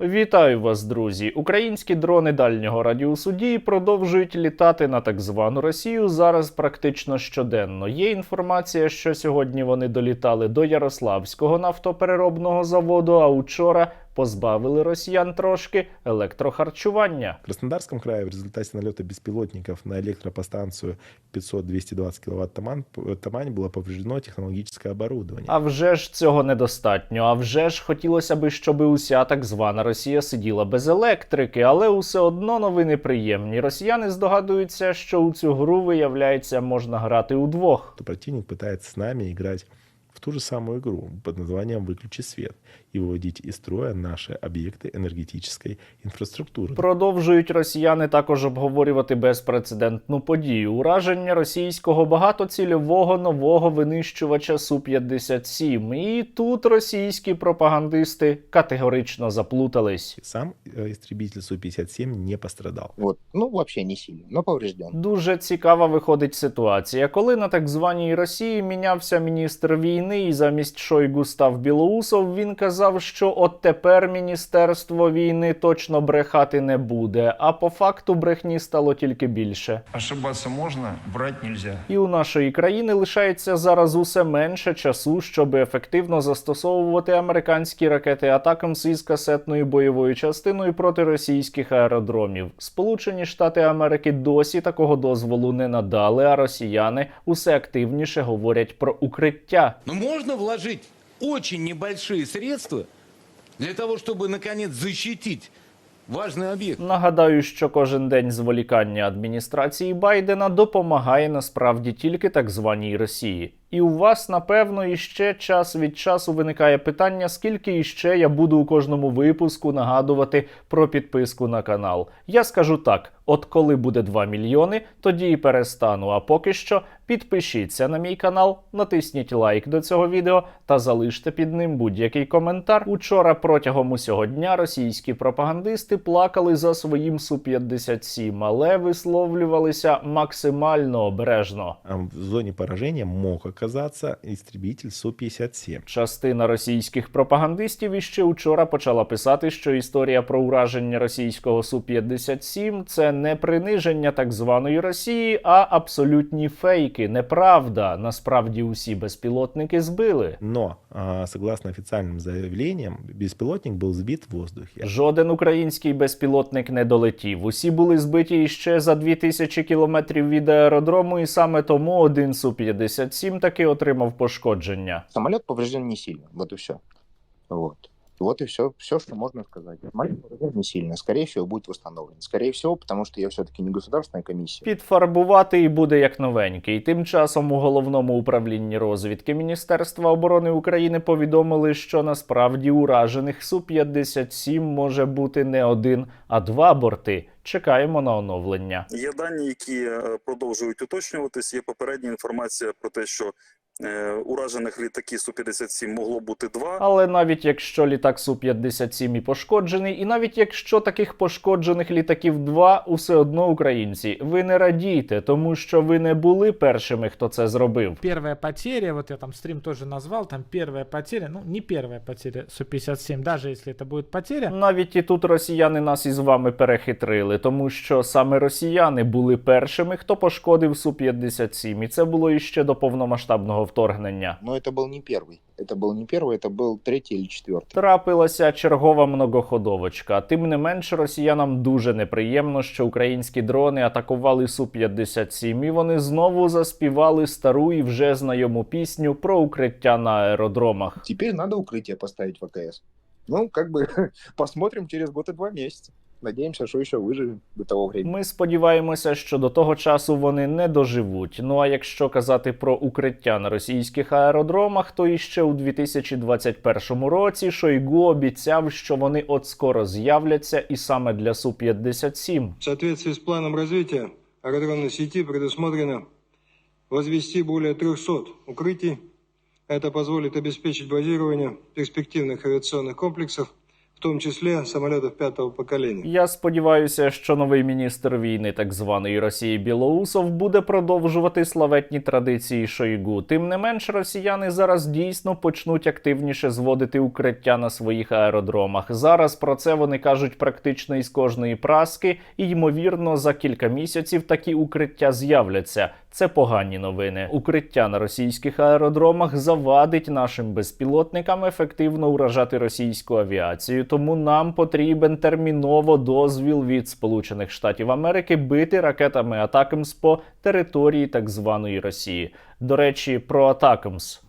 Вітаю вас, друзі! Українські дрони дальнього радіусу дії продовжують літати на так звану Росію зараз практично щоденно. Є інформація, що сьогодні вони долітали до Ярославського нафтопереробного заводу, а учора позбавили росіян трошки електрохарчування. В Краснодарском крае в результате налета беспилотников на электропостанцию 500-220 кВт Тамань, Тамань было повреждено технологическое оборудование. А вже ж цього недостатньо. А вже ж хотілося би, щоб уся так звана Росія сиділа без електрики, але усе одно новини приємні. Росіяни здогадуються, що у цю гру виявляється можна грати удвох. То противник пытается с нами играть в ту же самую игру под названием «Выключи свет» и выводить из строя наши объекты энергетической инфраструктуры. Продовжують росіяни також обговорювати безпрецедентну подію ураження російського багатоцільового нового винищувача су 57 І тут російські пропагандисти категорично заплутались. Сам э, истребитель Су-57 не пострадал. Вот, ну вообще не сильно, но поврежден. Дуже цікава виходить ситуація, коли на так званій Росії мінявся міністр війни, і замість Шойгу став Білоусов. Він казав, що от тепер міністерство війни точно брехати не буде. А по факту брехні стало тільки більше. Ошибаться можно, врать нельзя. І у нашої країни лишається зараз усе менше часу, щоб ефективно застосовувати американські ракети атакамс із касетною бойовою частиною проти російських аеродромів. Сполучені Штати Америки досі такого дозволу не надали, а росіяни усе активніше говорять про укриття. Но можно вложить очень небольшие средства для того, чтобы, наконец, защитить важный объект. Нагадаю, що кожен день зволікання адміністрації Байдена допомагає насправді тільки так званій Росії. І у вас, напевно, іще час від часу виникає питання, скільки іще я буду у кожному випуску нагадувати про підписку на канал. Я скажу так: от коли буде 2 мільйони, тоді і перестану. А поки що підпишіться на мій канал, натисніть лайк до цього відео та залиште під ним будь-який коментар. Учора протягом усього дня російські пропагандисти плакали за своїм Су-57, але висловлювалися максимально обережно. В зоне поражения мог оказаться істрібітель Су-57. Частина російських пропагандистів іще учора почала писати, що історія про ураження російського Су-57 – це не приниження так званої Росії, а абсолютні фейки. Неправда. Насправді усі безпілотники збили. Но, согласно офіційним заявленням, безпілотник був збит в воздухе. Жоден український безпілотник не долетів. Усі були збиті іще за 2000 кілометрів від аеродрому, і саме тому один Су-57 таки отримав пошкодження. Самоліт поврежден не сильно, от і все. Вот. Вот и все, все, что можно сказать. Самолет поврежден не сильно. Скорее всего, будет восстановлен. Скорее всего, потому что я все-таки не государственная комиссия. Підфарбувати і буде як новенький. Тим часом у головному управлінні розвідки Міністерства оборони України повідомили, що насправді уражених Су-57 може бути не один, а два борти. Чекаємо на оновлення. Є дані, які е, продовжують уточнюватись. Є попередня інформація про те, що уражених літаків Су-57 могло бути два. Але навіть якщо літак Су-57 і пошкоджений, і навіть якщо таких пошкоджених літаків два, усе одно українці, ви не радійте, тому що ви не були першими, хто це зробив. Первая потеря, вот я там стрим тоже назвал, там первая потеря, ну не первая потеря Су-57, даже если это будет потеря, Навіть і тут росіяни нас із вами перехитрили, тому що саме росіяни були першими, хто пошкодив Су-57, і це було іще до повномасштабного вторгнення. Но это был не первый. Это был не первый, это был третий или четвертый. Трапилася чергова многоходовочка. Тим не менш, росіянам дуже неприємно, що українські дрони атакували Су-57, і вони знову заспівали стару і вже знайому пісню про укриття на аеродромах. Теперь надо укрытие поставить в АКС. Ну, как бы посмотрим через год и два месяца. Надеемся, что еще выживем до того времени. Ми сподіваємося, що до того часу вони не доживуть. Ну а якщо казати про укриття на російських аеродромах, то іще у 2021 році Шойгу обіцяв, що вони от скоро з'являться, і саме для Су-57. В соответствии с планом развития аэродромной сети предусмотрено возвести более 300 укрытий. Это позволит обеспечить базирование перспективных авиационных комплексов, в том числе самолетов пятого поколения. Я сподіваюся, що новий міністр війни так званої Росії Білоусов буде продовжувати славетні традиції Шойгу. Тим не менш, росіяни зараз дійсно почнуть активніше зводити укриття на своїх аеродромах. Зараз про це вони кажуть практично із кожної праски, і ймовірно, за кілька місяців такі укриття з'являться. Це погані новини. Укриття на російських аеродромах завадить нашим безпілотникам ефективно уражати російську авіацію. Тому нам потрібен терміново дозвіл від Сполучених Штатів Америки бити ракетами Атакамс по території так званої Росії. До речі, про Атакамс.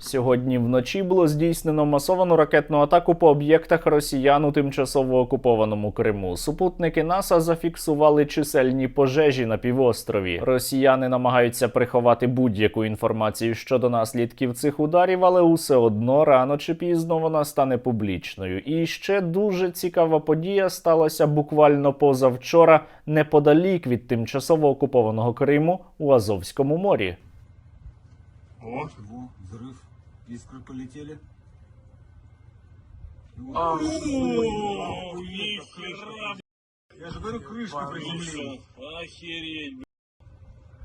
Сьогодні вночі було здійснено масовану ракетну атаку по об'єктах росіян у тимчасово окупованому Криму. Супутники НАСА зафіксували чисельні пожежі на півострові. Росіяни намагаються приховати будь-яку інформацію щодо наслідків цих ударів, але усе одно рано чи пізно вона стане публічною. І ще дуже цікава подія сталася буквально позавчора, неподалік від тимчасово окупованого Криму у Азовському морі. О, во, взрыв. Искры полетели. Я же говорю, крышка приземлилась. Охереть,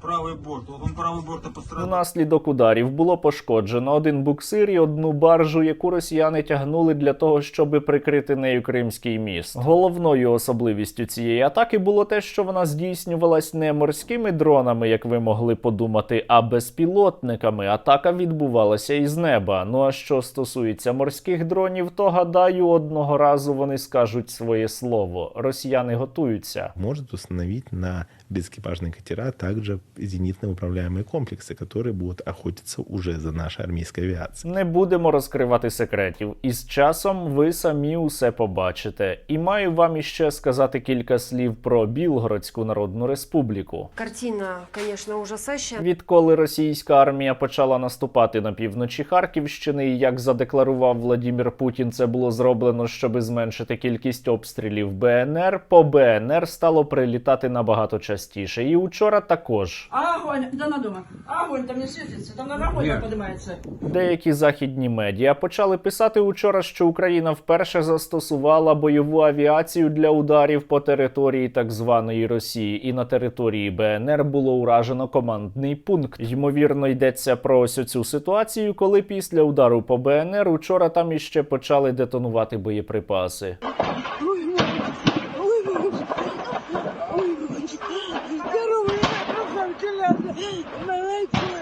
Правый борт. Вот он правый борт и пострадал. Внаслідок ударів було пошкоджено один буксир і одну баржу, яку росіяни тягнули для того, щоб прикрити нею Кримський міст. Головною особливістю цієї атаки було те, що вона здійснювалась не морськими дронами, як ви могли подумати, а безпілотниками. Атака відбувалася із неба. Ну а що стосується морських дронів, то гадаю, одного разу вони скажуть своє слово. Росіяни готуються. Может установить на безэкипажные катера также зенитно управляемые комплексы, которые будут охотиться уже за нашей армейской авиацией. Не будемо розкривати секретів. І з часом ви самі усе побачите. І маю вам іще сказати кілька слів про Білгородську Народну Республіку. Картина, конечно, ужасающая. Відколи російська армія почала наступати на півночі Харківщини, і як задекларував Владімір Путін, це було зроблено, щоби зменшити кількість обстрілів БНР. По БНР стало прилітати набагато частіше. І учора також. Огонь! Да на дома. Огонь там не светится, там на огонь поднимается. Деякі західні медіа почали писати учора, що Україна вперше застосувала бойову авіацію для ударів по території так званої Росії, і на території БНР було уражено командний пункт. Ймовірно, йдеться про ось цю ситуацію, коли після удару по БНР учора там іще почали детонувати боєприпаси. Маленький.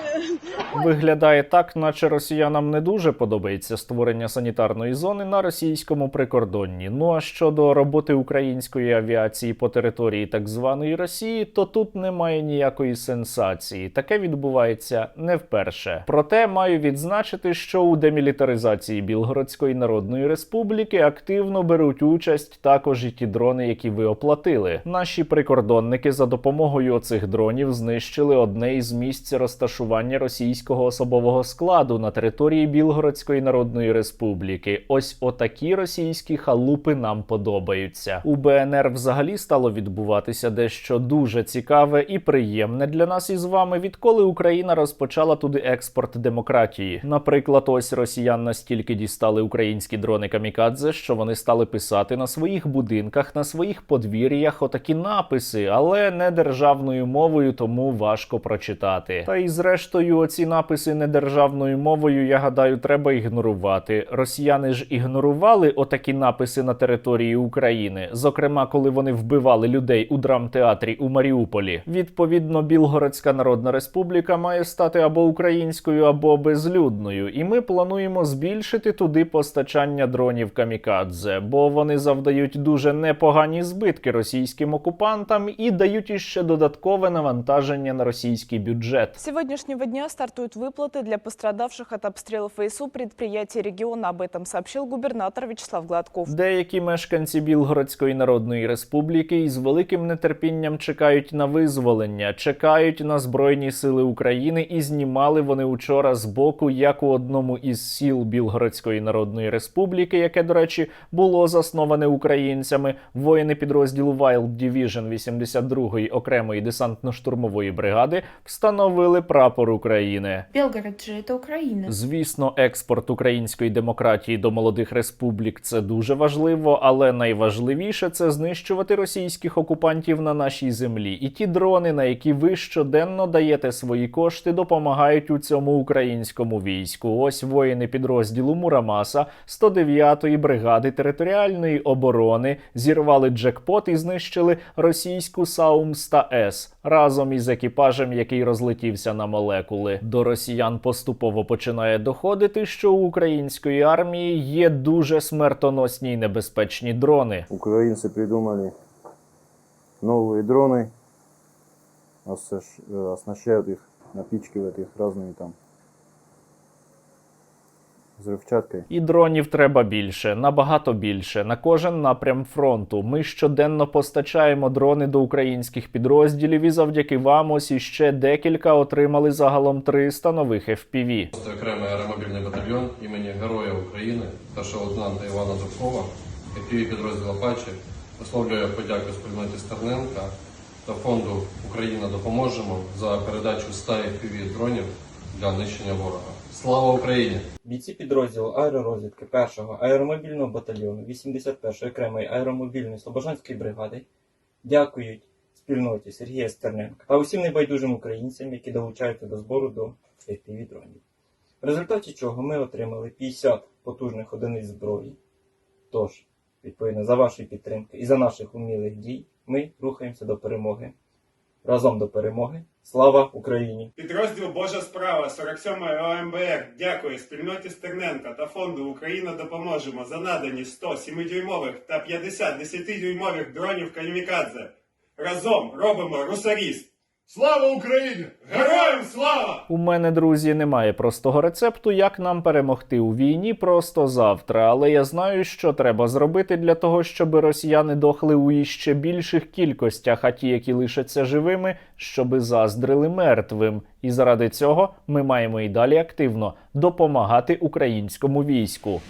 Виглядає так, наче росіянам не дуже подобається створення санітарної зони на російському прикордонні. Ну а щодо роботи української авіації по території так званої Росії, то тут немає ніякої сенсації. Таке відбувається не вперше. Проте маю відзначити, що у демілітаризації Білгородської Народної Республіки активно беруть участь також і ті дрони, які ви оплатили. Наші прикордонники за допомогою оцих дронів знищили одне із місць розташування російського особового складу на території Білгородської Народної Республіки. Ось отакі російські халупи нам подобаються. У БНР взагалі стало відбуватися дещо дуже цікаве і приємне для нас із вами, відколи Україна розпочала туди експорт демократії. Наприклад, ось росіян настільки дістали українські дрони камікадзе, що вони стали писати на своїх будинках, на своїх подвір'ях отакі написи, але не державною мовою, тому важко прочитати. Та й зрештою, оці написи не державною мовою, я гадаю, треба ігнорувати. Росіяни ж ігнорували отакі написи на території України, зокрема, коли вони вбивали людей у драмтеатрі у Маріуполі. Відповідно, Білгородська Народна Республіка має стати або українською, або безлюдною, і ми плануємо збільшити туди постачання дронів камікадзе, бо вони завдають дуже непогані збитки російським окупантам і дають іще додаткове навантаження на російський бюджет. С сегодняшнего дня стартуют выплаты для пострадавших от обстрелов ВСУ предприятий региона. Об этом сообщил губернатор Вячеслав Гладков. Деякі мешканці Білгородської Народної Республіки із великим нетерпінням чекають на визволення, чекають на Збройні Сили України, і знімали вони учора з боку, як у одному із сіл Білгородської Народної Республіки, яке, до речі, було засноване українцями. Воїни підрозділу Wild Division 82-ї окремої десантно-штурмової бригади встановили прапор України. України. Белгород же это Украина. Звісно, експорт української демократії до молодих республік це дуже важливо, але найважливіше це знищувати російських окупантів на нашій землі. І ті дрони, на які ви щоденно даєте свої кошти, допомагають у цьому українському війську. Ось воїни підрозділу Мурамаса 109-ї бригади територіальної оборони зірвали джекпот і знищили російську Саумста С разом із екіпажем, який розлетівся на молекули До росіян поступово починає доходити, що у української армії є дуже смертоносні й небезпечні дрони. Украинцы придумали новые дроны, оснащают их, напичкивают их разными там взрывчаткой. І дронів треба більше, набагато більше, на кожен напрям фронту. Ми щоденно постачаємо дрони до українських підрозділів, і завдяки вам ось іще декілька отримали загалом 300 нових FPV. окремий аеромобільний батальйон імені Героя України старшого лейтенанта Івана Зубкова, який підрозділ Апачі висловлює подяку спільноті Стерненка та фонду Україна допоможемо за передачу 100 FPV дронів для нищення ворога. Слава Україні! Бійці підрозділу аеророзвідки 1-го аеромобільного батальйону 81-ї окремої аеромобільної Слобожанської бригади дякують спільноті Сергія Стерненка та усім небайдужим українцям, які долучаються до збору до FPV дронів. В результаті чого ми отримали 50 потужних одиниць зброї. Тож, відповідно, за вашої підтримки і за наших умілих дій ми рухаємося до перемоги. Разом до перемоги. Слава Україні! Підрозділ Божа справа 47-ї ОМБР дякує спільноті Стерненка та фонду Україна допоможемо за надані 100 7-дюймових та 50 10-дюймових дронів Калімікадзе. Разом робимо русаріст. Слава Україні! Героям слава! У мене, друзі, немає простого рецепту, як нам перемогти у війні просто завтра. Але я знаю, що треба зробити для того, щоб росіяни дохли у іще більших кількостях, а ті, які лишаться живими, щоби заздрили мертвим. І заради цього ми маємо і далі активно допомагати українському війську.